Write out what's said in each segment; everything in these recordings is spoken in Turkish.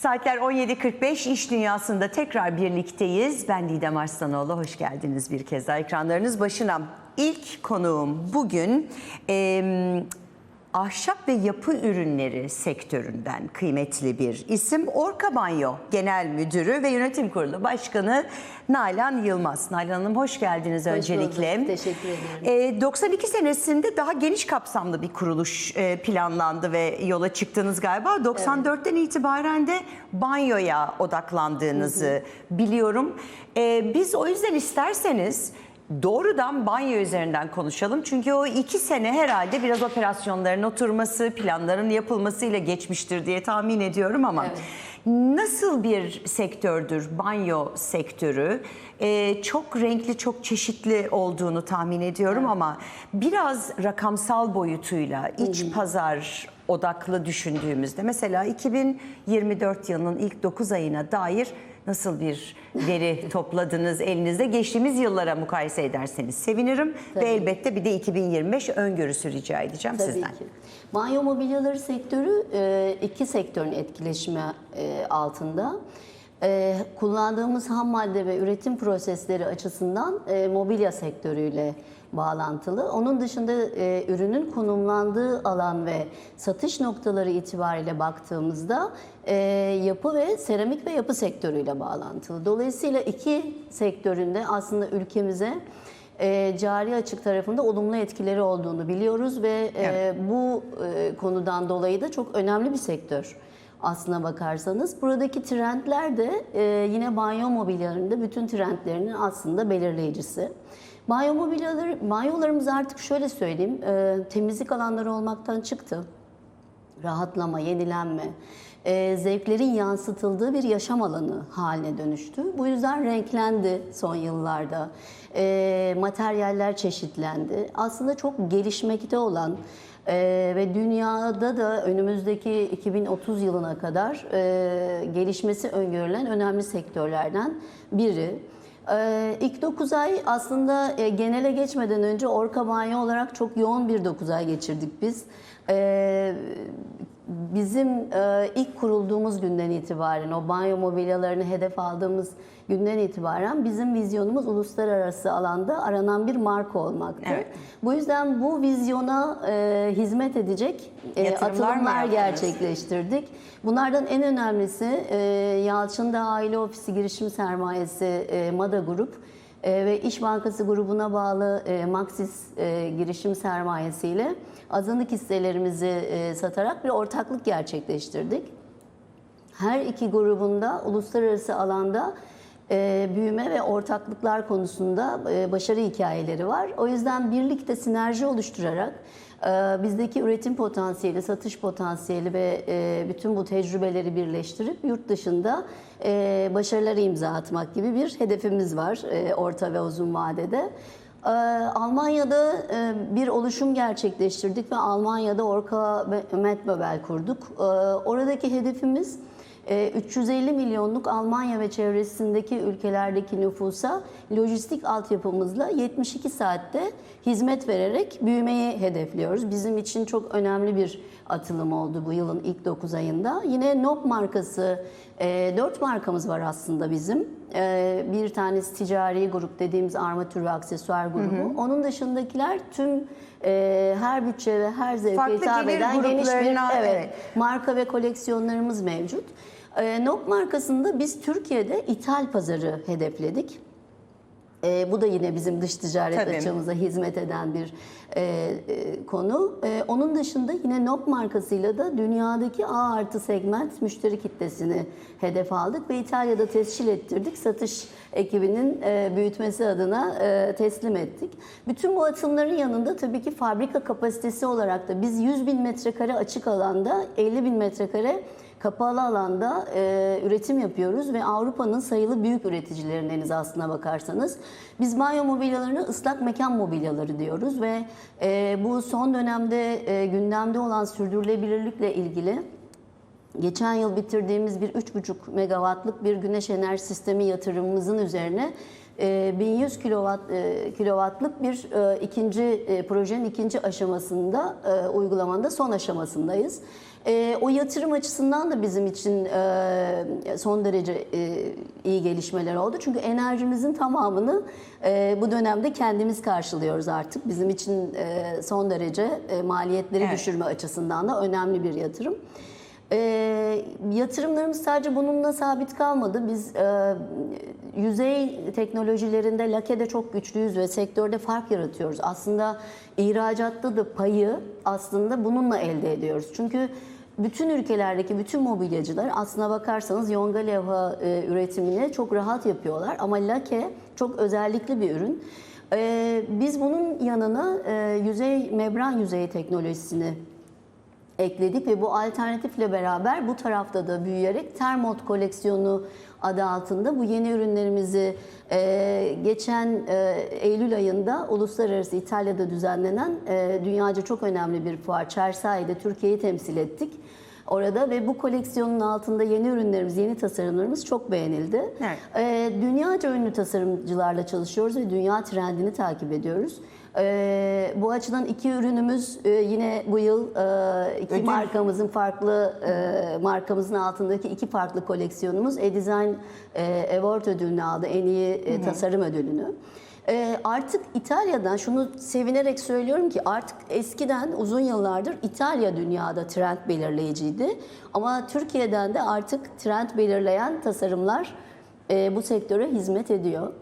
Saatler 17.45 iş dünyasında tekrar birlikteyiz. Ben Didem Arslanoğlu. Hoş geldiniz bir kez daha ekranlarınız başına. İlk konuğum bugün em, ahşap ve yapı ürünleri sektöründen kıymetli bir isim. Orka Banyo Genel Müdürü ve Yönetim Kurulu Başkanı Nalan Yılmaz. Nalan Hanım hoş geldiniz öncelikle. bulduk, teşekkür ederim. E, 92 senesinde daha geniş kapsamlı bir kuruluş e, planlandı ve yola çıktınız galiba. 94'ten itibaren de banyoya odaklandığınızı biliyorum. E, biz o yüzden isterseniz doğrudan banyo üzerinden konuşalım. Çünkü o iki sene herhalde biraz operasyonların oturması, planların yapılmasıyla geçmiştir diye tahmin ediyorum ama... Evet. Nasıl bir sektördür banyo sektörü? Ee, çok renkli, çok çeşitli olduğunu tahmin ediyorum ama biraz rakamsal boyutuyla iç pazar odaklı düşündüğümüzde mesela 2024 yılının ilk 9 ayına dair nasıl bir veri topladınız elinizde? Geçtiğimiz yıllara mukayese ederseniz sevinirim ve elbette bir de 2025 öngörüsü rica edeceğim Tabii sizden. ki. Banyo mobilyaları sektörü e, iki sektörün etkileşimi e, altında. E, Kullandığımız ham madde ve üretim prosesleri açısından e, mobilya sektörüyle bağlantılı. Onun dışında e, ürünün konumlandığı alan ve satış noktaları itibariyle baktığımızda e, yapı ve seramik ve yapı sektörüyle bağlantılı. Dolayısıyla iki sektöründe aslında ülkemize e, cari açık tarafında olumlu etkileri olduğunu biliyoruz ve e, Evet. bu e, konudan dolayı da çok önemli bir sektör aslına bakarsanız. Buradaki trendler de e, yine banyo mobilyalarında bütün trendlerinin aslında belirleyicisi. Banyo mobilyaları, banyolarımız artık şöyle söyleyeyim, e, temizlik alanları olmaktan çıktı rahatlama, yenilenme, e, zevklerin yansıtıldığı bir yaşam alanı haline dönüştü. Bu yüzden renklendi son yıllarda. E, materyaller çeşitlendi. Aslında çok gelişmekte olan e, ve dünyada da önümüzdeki 2030 yılına kadar e, gelişmesi öngörülen önemli sektörlerden biri. Ee, ilk 9 ay aslında e, genele geçmeden önce Orka Banyo olarak çok yoğun bir 9 ay geçirdik biz. Ee, bizim e, ilk kurulduğumuz günden itibaren, o banyo mobilyalarını hedef aldığımız günden itibaren bizim vizyonumuz uluslararası alanda aranan bir marka olmaktı. Evet. Bu yüzden bu vizyona e, hizmet edecek e, atılımlar gerçekleştirdik. Bunlardan en önemlisi e, Yalçın'da Aile Ofisi Girişim Sermayesi e, MADA Grup e, ve İş Bankası grubuna bağlı e, Maxis e, girişim sermayesiyle azınlık hisselerimizi e, satarak bir ortaklık gerçekleştirdik. Her iki grubunda uluslararası alanda e, büyüme ve ortaklıklar konusunda başarı hikayeleri var. O yüzden birlikte sinerji oluşturarak bizdeki üretim potansiyeli, satış potansiyeli ve e, bütün bu tecrübeleri birleştirip yurt dışında e, başarılara imza atmak gibi bir hedefimiz var e, orta ve uzun vadede. Ee, Almanya'da bir oluşum gerçekleştirdik ve Almanya'da Orka ve Medmobile kurduk. Ee, Oradaki hedefimiz 350 milyonluk Almanya ve çevresindeki ülkelerdeki nüfusa lojistik altyapımızla 72 saatte hizmet vererek büyümeyi hedefliyoruz. Bizim için çok önemli bir atılım oldu bu yılın ilk 9 ayında. Yine NOP markası, 4 markamız var aslında bizim. Ee, bir tanesi ticari grup dediğimiz armatür ve aksesuar grubu. Onun dışındakiler tüm e, her bütçe ve her zevke Farklı hitap eden geniş bir evet, evet. marka ve koleksiyonlarımız mevcut. E, Nok markasında biz Türkiye'de ithal pazarı hedefledik. E, bu da yine bizim dış ticaret Tabii. açımıza hizmet eden bir e, e, konu. E, onun dışında yine Nok markasıyla da dünyadaki A artı segment müşteri kitlesini hedef aldık ve İtalya'da tescil ettirdik. Satış ekibinin e, büyütmesi adına e, teslim ettik. Bütün bu atımların yanında tabii ki fabrika kapasitesi olarak da biz 100 bin metrekare açık alanda 50 bin metrekare kapalı alanda e, üretim yapıyoruz ve Avrupa'nın sayılı büyük üreticilerindeniz aslına bakarsanız. Biz banyo mobilyalarını ıslak mekan mobilyaları diyoruz ve e, bu son dönemde e, gündemde olan sürdürülebilirlikle ilgili geçen yıl bitirdiğimiz bir 3,5 megawattlık bir güneş enerji sistemi yatırımımızın üzerine e, 1100 kilowatt e, kilowattlık bir e, ikinci e, projenin ikinci aşamasında e, uygulamanın da son aşamasındayız. E, o yatırım açısından da bizim için e, son derece e, iyi gelişmeler oldu. Çünkü enerjimizin tamamını e, bu dönemde kendimiz karşılıyoruz artık. Bizim için e, son derece e, maliyetleri Evet. düşürme açısından da önemli bir yatırım. E, yatırımlarımız sadece bununla sabit kalmadı. Biz e, yüzey teknolojilerinde lakede çok güçlüyüz ve sektörde fark yaratıyoruz. Aslında ihracatta da payı aslında bununla elde ediyoruz. Çünkü bütün ülkelerdeki bütün mobilyacılar aslına bakarsanız yonga levha e, üretimini çok rahat yapıyorlar ama lake çok özellikli bir ürün. E, biz bunun yanına e, yüzey membran yüzey teknolojisini ekledik ve bu alternatifle beraber bu tarafta da büyüyerek Termot koleksiyonu adı altında bu yeni ürünlerimizi e, geçen e, Eylül ayında uluslararası İtalya'da düzenlenen e, dünyaca çok önemli bir fuar Çersai'de Türkiye'yi temsil ettik. Orada ve bu koleksiyonun altında yeni ürünlerimiz, yeni tasarımlarımız çok beğenildi. Evet. E, dünyaca ünlü tasarımcılarla çalışıyoruz ve dünya trendini takip ediyoruz. E, bu açıdan iki ürünümüz e, yine bu yıl e, iki Ödül. markamızın farklı e, markamızın altındaki iki farklı koleksiyonumuz E-Design e, Award ödülünü aldı. En iyi e, tasarım ödülünü. E, artık İtalya'dan şunu sevinerek söylüyorum ki artık eskiden uzun yıllardır İtalya dünyada trend belirleyiciydi. Ama Türkiye'den de artık trend belirleyen tasarımlar e, bu sektöre hizmet ediyor.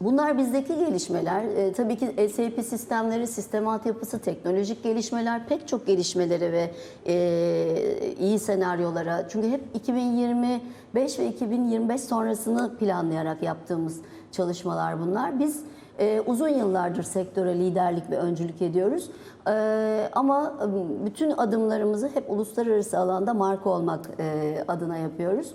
Bunlar bizdeki gelişmeler. E, tabii ki SAP sistemleri, sistem altyapısı, teknolojik gelişmeler pek çok gelişmelere ve e, iyi senaryolara. Çünkü hep 2025 ve 2025 sonrasını planlayarak yaptığımız çalışmalar bunlar. Biz e, uzun yıllardır sektöre liderlik ve öncülük ediyoruz. E, ama e, bütün adımlarımızı hep uluslararası alanda marka olmak e, adına yapıyoruz.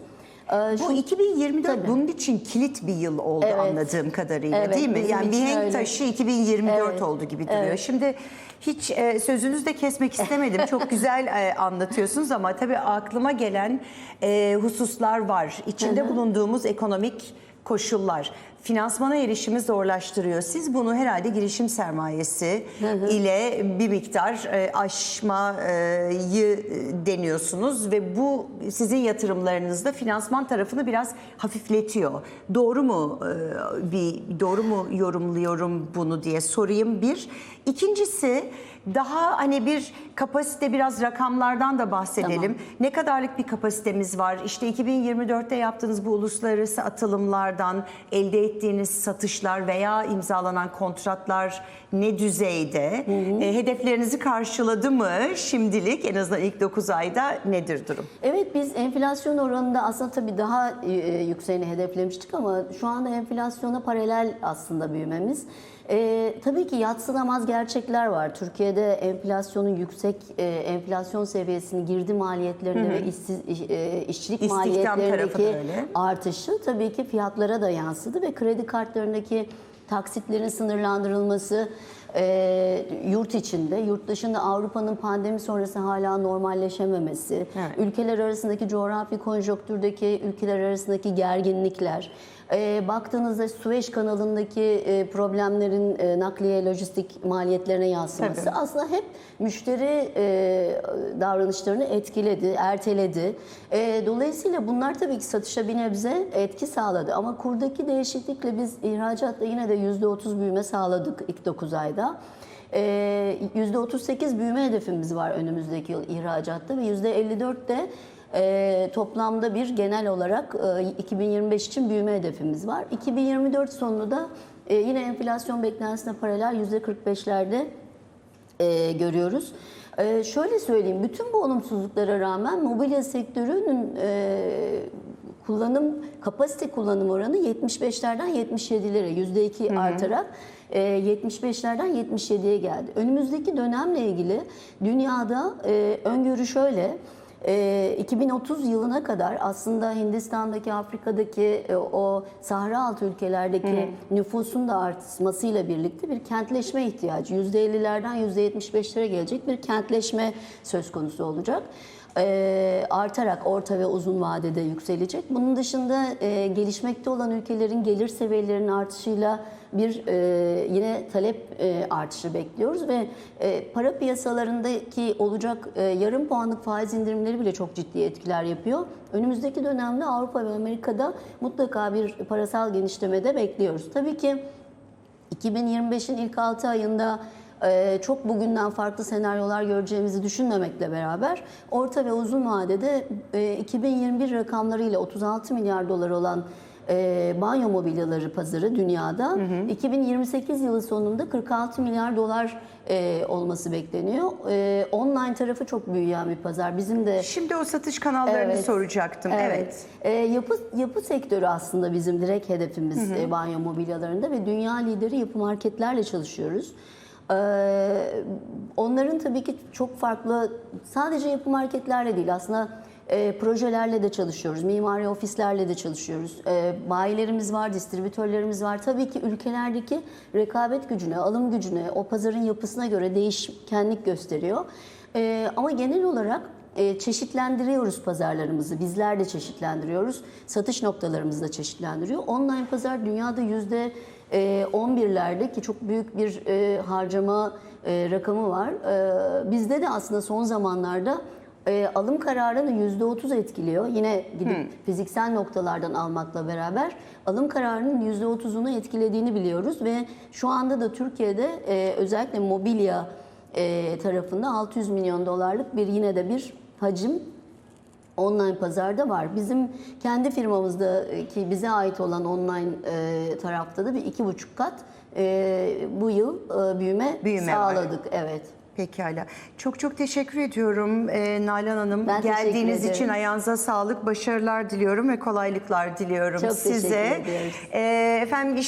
E, Bu şu- 2024 Tabii. bunun için kilit bir yıl oldu Evet. anladığım kadarıyla Evet, değil mi? Yani mihenk taşı 2024 Evet. oldu gibi duruyor. Evet. Şimdi hiç e, sözünüzü de kesmek istemedim. Çok güzel e, anlatıyorsunuz ama tabii aklıma gelen e, hususlar var. İçinde bulunduğumuz ekonomik koşullar. Finansmana erişimi zorlaştırıyor. Siz bunu herhalde girişim sermayesi ile bir miktar e, aşmayı deniyorsunuz ve bu sizin yatırımlarınızda finansman tarafını biraz hafifletiyor. Doğru mu e, bir doğru mu yorumluyorum bunu diye sorayım bir. İkincisi daha hani bir kapasite biraz rakamlardan da bahsedelim. Tamam. Ne kadarlık bir kapasitemiz var? İşte 2024'te yaptığınız bu uluslararası atılımlardan elde ettiğiniz satışlar veya imzalanan kontratlar ne düzeyde? E, hedeflerinizi karşıladı mı şimdilik en azından ilk 9 ayda nedir durum? Evet biz enflasyon oranında aslında tabii daha e, yükseğini hedeflemiştik ama şu anda enflasyona paralel aslında büyümemiz. E, tabii ki yatsınamaz gerçekler var. Türkiye'de enflasyonun yüksek e, enflasyon seviyesini girdi maliyetlerinde ve işsiz, iş- e, işçilik İstihdam tarafı da maliyetlerindeki öyle. artışı tabii ki fiyatlara da yansıdı ve kredi kartlarındaki taksitlerin sınırlandırılması e, yurt içinde, yurt dışında Avrupa'nın pandemi sonrası hala normalleşememesi, Evet. ülkeler arasındaki coğrafi konjonktürdeki ülkeler arasındaki gerginlikler, e, baktığınızda Süveyş kanalındaki e, problemlerin e, nakliye, lojistik maliyetlerine yansıması Tabii. aslında hep müşteri e, davranışlarını etkiledi, erteledi. E, dolayısıyla bunlar tabii ki satışa bir nebze etki sağladı. Ama kurdaki değişiklikle biz ihracatta yine de %30 büyüme sağladık ilk 9 ayda. E, %38 büyüme hedefimiz var önümüzdeki yıl ihracatta ve %54 de e, toplamda bir genel olarak e, 2025 için büyüme hedefimiz var. 2024 sonunu da e, yine enflasyon beklentisine paralel %45'lerde e, görüyoruz. E, şöyle söyleyeyim, bütün bu olumsuzluklara rağmen mobilya sektörünün e, kullanım kapasite kullanım oranı 75'lerden 77'lere %2 artarak e, 75'lerden 77'ye geldi. Önümüzdeki dönemle ilgili dünyada e, öngörü şöyle. E, 2030 yılına kadar aslında Hindistan'daki, Afrika'daki e, o Sahra altı ülkelerdeki nüfusun da artmasıyla birlikte bir kentleşme ihtiyacı %50'lerden %75'lere gelecek bir kentleşme söz konusu olacak. E, artarak orta ve uzun vadede yükselecek. Bunun dışında e, gelişmekte olan ülkelerin gelir seviyelerinin artışıyla bir e, yine talep artışı bekliyoruz ve para piyasalarındaki olacak yarım puanlık faiz indirimleri bile çok ciddi etkiler yapıyor. Önümüzdeki dönemde Avrupa ve Amerika'da mutlaka bir parasal genişlemede bekliyoruz. Tabii ki 2025'in ilk 6 ayında çok bugünden farklı senaryolar göreceğimizi düşünmemekle beraber orta ve uzun vadede e, 2021 rakamlarıyla 36 milyar dolar olan e, banyo mobilyaları pazarı dünyada 2028 yılı sonunda 46 milyar dolar e, olması bekleniyor. E, online tarafı çok büyüyen bir pazar. Bizim de Şimdi o satış kanallarını Evet. soracaktım. Evet. Ee, yapı yapı sektörü aslında bizim direkt hedefimiz e, banyo mobilyalarında ve dünya lideri yapı marketlerle çalışıyoruz. Ee, onların tabii ki çok farklı sadece yapı marketlerle değil aslında e, projelerle de çalışıyoruz. Mimari ofislerle de çalışıyoruz. E, bayilerimiz var, distribütörlerimiz var. Tabii ki ülkelerdeki rekabet gücüne, alım gücüne, o pazarın yapısına göre değişkenlik gösteriyor. E, ama genel olarak e, çeşitlendiriyoruz pazarlarımızı. Bizler de çeşitlendiriyoruz. Satış noktalarımızı da çeşitlendiriyor. Online pazar dünyada yüzde 11'lerde ki çok büyük bir e, harcama e, rakamı var. E, bizde de aslında son zamanlarda e, alım kararını yüzde 30 etkiliyor. Yine gidip fiziksel noktalardan almakla beraber alım kararının yüzde 30'unu etkilediğini biliyoruz ve şu anda da Türkiye'de e, özellikle mobilya e, tarafında 600 milyon dolarlık bir yine de bir hacim online pazarda var. Bizim kendi firmamızda e, ki bize ait olan online e, tarafta da bir iki buçuk kat e, bu yıl e, büyüme, Büyüme var. sağladık. Evet. Pekala. Çok çok teşekkür ediyorum ee, Nalan Hanım. Ben Geldiğiniz için ayağınıza sağlık, başarılar diliyorum ve kolaylıklar diliyorum Çok size. teşekkür ediyoruz. Efendim